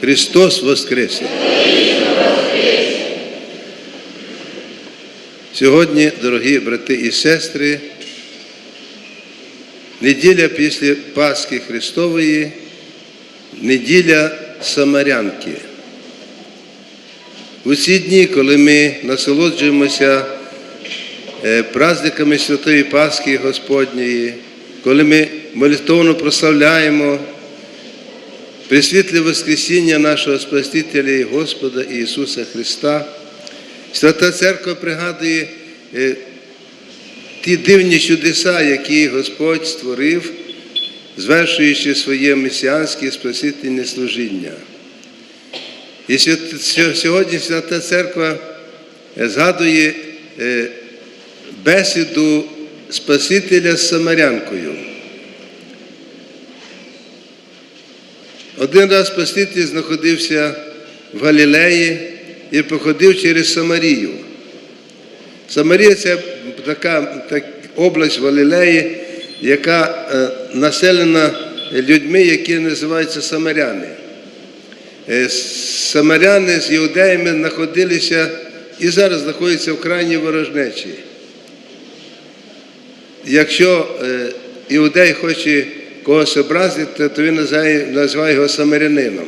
Христос Воскресе! Сьогодні, дорогі брати і сестри, неділя після Пасхи Христової, неділя Самарянки. У ці дні, коли ми насолоджуємося е, праздниками Святої Пасхи Господньої, коли ми молитовно прославляємо Пресвітле Воскресіння нашого Спасителя і Господа Ісуса Христа, Свята Церква пригадує е, ті дивні чудеса, які Господь створив, звершуючи своє месіанське спасительне служіння. І сьогодні Свята Церква е, згадує е, бесіду Спасителя з Самарянкою. Один раз Спаситель знаходився в Галілеї і походив через Самарію. Самарія це така, так, область в Галілеї, яка е, населена людьми, які називаються самаряни. Е, Самаряни з іудеями знаходилися і зараз знаходяться в крайній ворожнечі. Якщо е, іудей хоче когось образити, то він називає, його самарянином.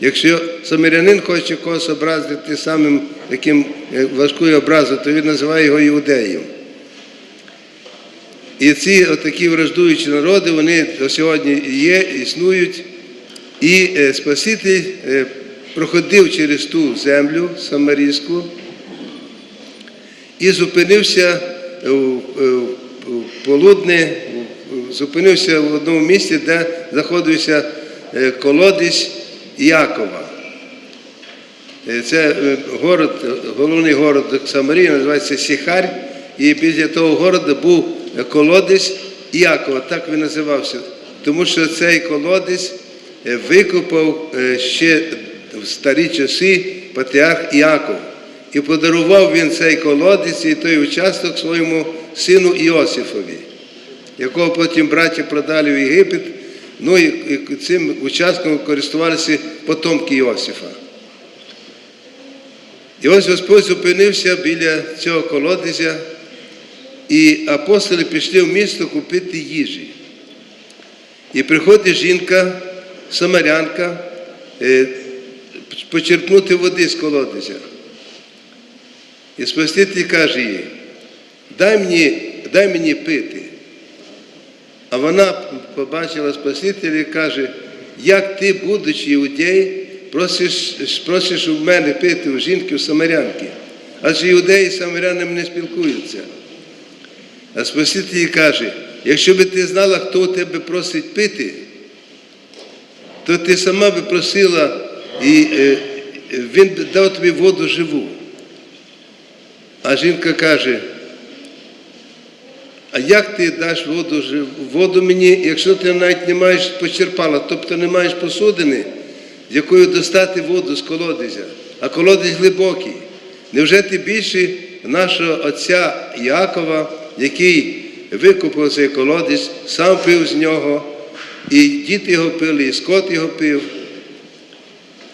Якщо самарянин хоче когось образити самим таким е, важкою образою, то він називає його іудеєм. І ці отакі враждуючі народи, вони до сьогодні є, існують. І е, Спаситель е, проходив через ту землю самарійську і зупинився у полудне, зупинився в одному місці, де знаходився е, колодязь Іакова. Е, Це е, город, головний город Самарії, називається Сіхар, і після того города був колодязь Іакова, так він називався. Тому що цей колодязь викопав ще в старі часи патріарх Іаков. І подарував він цей колодязь і той участок своєму сину Іосифові, якого потім браття продали в Єгипет. Ну і і цим участком користувалися потомки Іосифа. І ось Господь зупинився біля цього колодязя, і апостоли пішли в місто купити їжі. І приходить жінка, самарянка, е, почерпнути води з колодязя. І Спаситель каже їй, дай мені, дай мені пити. А вона побачила Спасителя і каже, як ти, будучи іудей, просиш, просиш у мене пити у жінки, у самарянки. Адже іудеї з самарянами не спілкуються. А Спаситель їй каже, якщо би ти знала, хто у тебе просить пити, то ти сама би просила, і е, він дав тобі воду живу. А жінка каже, а як ти даш воду, воду мені, якщо ти навіть не маєш почерпала, тобто не маєш посудини, з якою достати воду з колодязя, а колодязь глибокий. Невже ти більше нашого отця Якова, який викупив цей колодязь, сам пив з нього, і діти його пили, і скот його пив?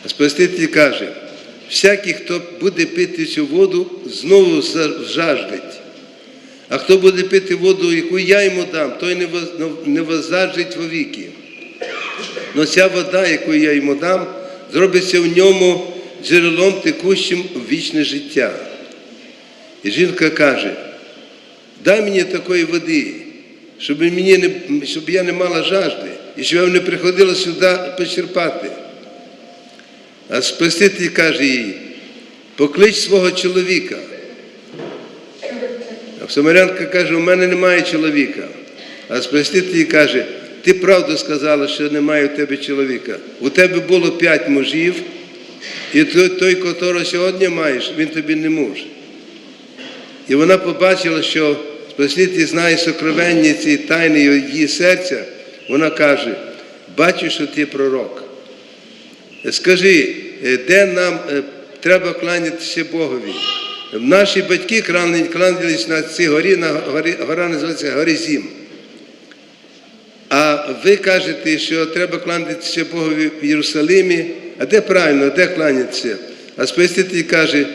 А Спаситель каже, всякий, хто буде пити цю воду, знову за- жаждить. А хто буде пити воду, яку я йому дам, той не воз- не воззажить вовіки. Но ця вода, яку я йому дам, зробиться в ньому джерелом текущим в вічне життя. І жінка каже, дай мені такої води, щоб, мені не, щоб я не мала жажди, і щоб я не приходила сюди почерпати. А Спаситель каже їй, поклич свого чоловіка. А Самарянка каже, у мене немає чоловіка. А Спаситель їй каже, ти правду сказала, що немає у тебе чоловіка. У тебе було п'ять мужів, і той, той, котрого сьогодні маєш, він тобі не муж. І вона побачила, що Спаситель знає сокровенні ці тайни її серця. Вона каже, бачу, що ти пророк. Скажи, е, де нам е, треба кланятися Богові? Наші батьки кланяли- кланялись на цій горі, на горі, гора називається Горизім. А ви кажете, що треба кланятися Богові в Єрусалимі, а де правильно, де кланятися? А Спаситель каже,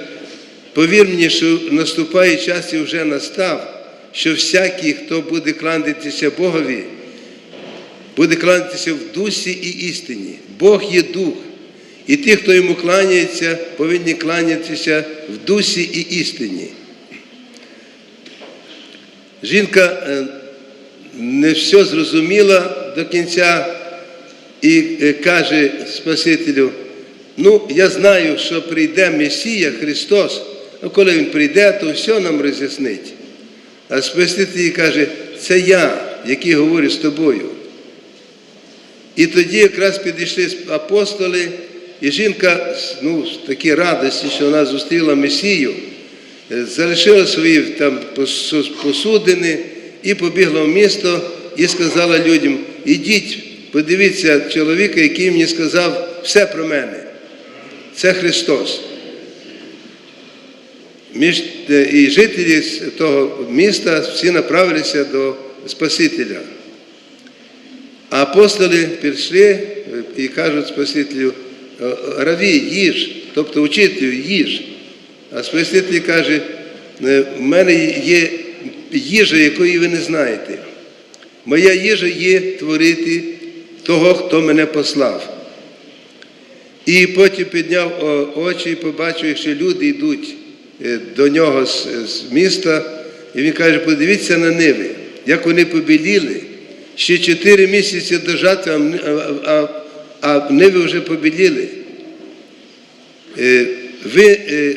повір мені, що наступає час і вже настав, що всякий, хто буде кланятися Богові, буде кланятися в дусі і істині. Бог є дух. І ті, хто йому кланяється, повинні кланятися в дусі і істині. Жінка е, не все зрозуміла до кінця і е, каже Спасителю, ну, я знаю, що прийде Месія Христос, а коли Він прийде, то все нам роз'яснить. А Спаситель їй каже, це я, який говорю з тобою. І тоді якраз підійшли апостоли, і жінка ну, в такій радості, що вона зустріла Месію, е, залишила свої там посудини і побігла в місто і сказала людям: ідіть, подивіться чоловіка, який мені сказав все про мене. Це Христос. Між, е, і жителі того міста всі направилися до Спасителя. А апостоли прийшли е, і кажуть Спасителю, «Е, раві, їж, тобто учителю, їж. А Спаситель каже, «Е, в мене є їжа, якої ви не знаєте. Моя їжа є творити того, хто мене послав. І потім підняв очі і побачив, що люди йдуть е, до нього з, міста, і він каже, подивіться на ниви, як вони побіліли. Ще чотири місяці до жатви, а, а, ниви вже побіліли. Е, Ви е,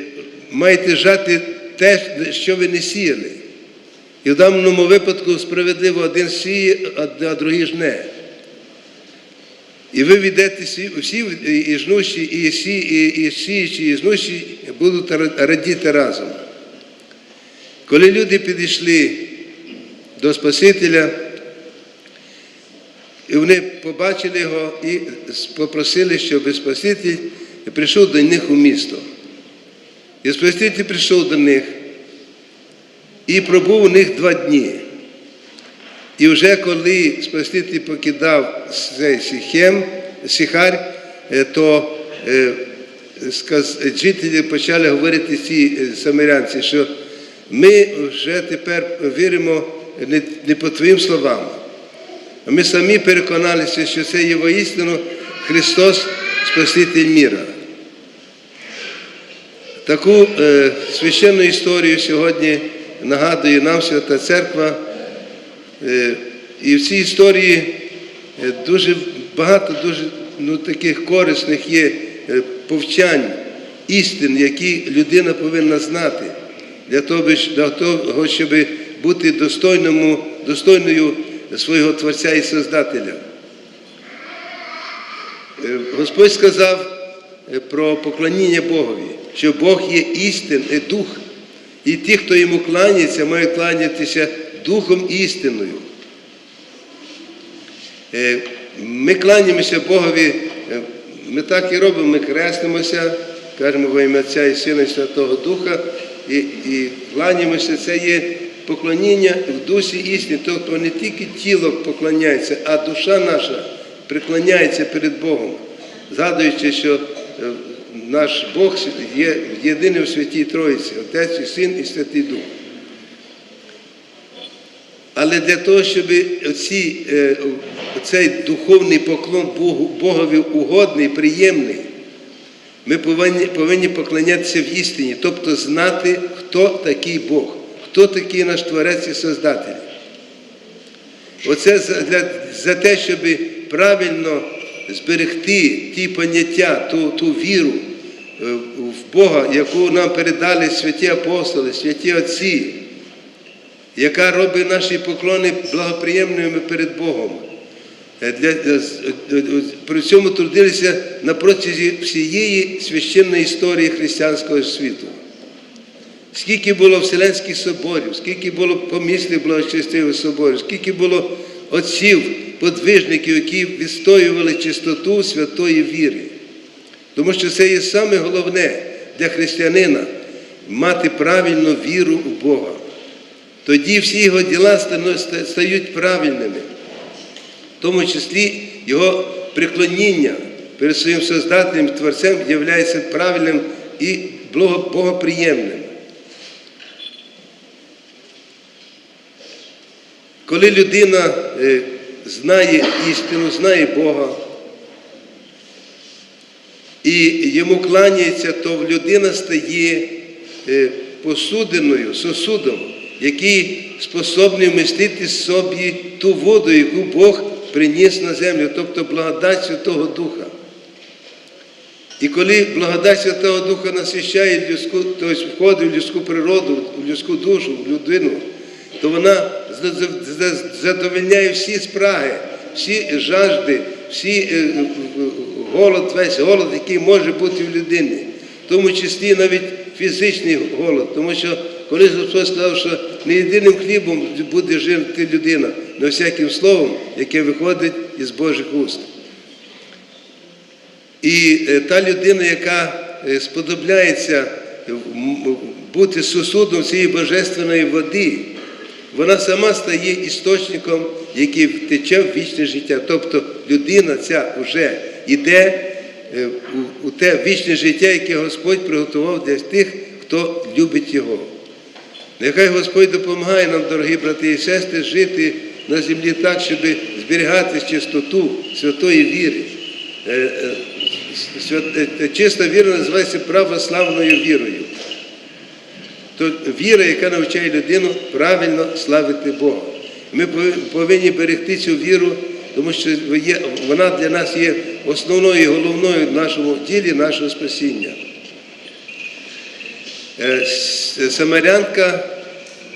маєте жати те, що ви не сіяли. І в даному випадку справедливо один сіє, а другий жне. І ви віддете всі, і- жнущі, і сі, і, і сіючі, і жнущі будуть радіти разом. Коли люди підійшли до Спасителя, і вони побачили його і попросили, щоб Спаситель прийшов до них у місто. І Спаситель прийшов до них і пробув у них два дні. І вже коли Спаситель покидав цей Сіхем, Сіхар, е, то е, жителі почали говорити ці е, самарянці, що ми вже тепер віримо не по твоїм словам. Ми самі переконалися, що це є воістину Христос, Спаситель міра. Таку е, священну історію сьогодні нагадує нам Свята Церква. Е, і в цій історії е, дуже багато дуже ну, таких корисних є е, повчань, істин, які людина повинна знати для того, для того щоб бути достойному, достойною свого Творця і Создателя. Е, Господь сказав е, про поклоніння Богові, що Бог є істин дух, і ті, хто йому кланяється, мають кланятися духом істиною. Е, Ми кланяємося Богові, ми так і робимо, ми крестимося, кажемо во ім'я Отця і Сина і Святого Духа, і, і кланяємося, це є поклоніння в дусі істини, тобто не тільки тіло поклоняється, а душа наша приклоняється перед Богом, згадуючи, що е, наш Бог є єдиний у святій Троїці, Отець і Син і Святий Дух. Але для того, щоб оці, е, цей духовний поклон Богу, Богові угодний, приємний, ми повинні, повинні поклонятися в істині, тобто знати, хто такий Бог, хто такий наш Творець і Создатель. Оце за, за те, щоб правильно зберегти ті поняття, ту, ту віру е, в Бога, яку нам передали святі апостоли, святі Отці яка робить наші поклони благоприємними перед Богом. Е, Для, для- е, при цьому трудилися на протязі всієї священної історії християнського світу. Скільки було Вселенських соборів, скільки було помісних благочестивих соборів, скільки було отців, подвижників, які відстоювали чистоту святої віри. Тому що це є саме головне для християнина мати правильну віру у Бога. Тоді всі його діла стають правильними, в тому числі його приклоніння перед своїм Создателем, Творцем є правильним і благо- Коли людина е, знає істину, знає Бога і йому кланяється, то людина стає е, посудиною, сосудом, який способний вмістити собі ту воду, яку Бог приніс на землю, тобто благодать Святого Духа. І коли благодать Святого Духа насищає людську, тобто входить в людську природу, в людську душу, в людину, то вона за- за- за- задовольняє всі спраги, всі жажди, всі е, е, голод, весь голод, який може бути в людині, в тому числі навіть фізичний голод, тому що коли Господь сказав, що не єдиним хлібом буде жити людина, але всяким словом, яке виходить із Божих уст. І е, та людина, яка е, сподобляється бути сусудом цієї божественної води, вона сама стає істочником, який втече в вічне життя. Тобто людина ця вже йде е, у- те вічне життя, яке Господь приготував для тих, хто любить Його. Нехай Господь допомагає нам, дорогі брати і сестри, жити на землі так, щоб зберігати чистоту святої віри. Е, е, Чиста віра називається православною вірою. То віра, яка навчає людину правильно славити Бога. Ми повинні- берегти цю віру, тому що вона для нас є основною і головною в нашому ділі нашого спасіння. Е, Самарянка,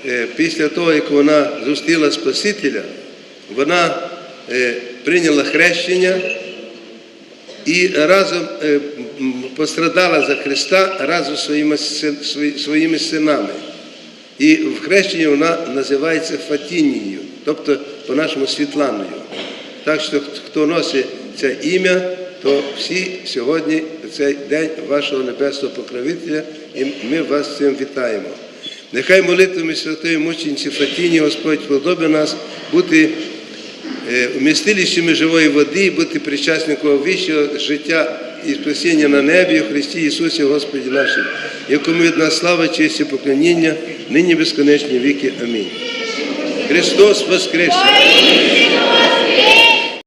е, після того, як вона зустріла Спасителя, вона е, прийняла хрещення і разом е, пострадала за Христа разом зі своїми, своїми синами. І в хрещенні вона називається Фатінією, тобто по-нашому Світланою. Так що хто носить це ім'я, то всі сьогодні цей день вашого небесного покровителя, і ми вас цим вітаємо. Нехай молитвами святої мучениці Фатіні Господь подобає нас бути е, вмістилищами живої води і бути причасником вищого життя і спасіння на небі у Христі Ісусі Господі нашому, якому від нас слава, честь і поклоніння, нині безконечні віки. Амінь. Христос Воскресе!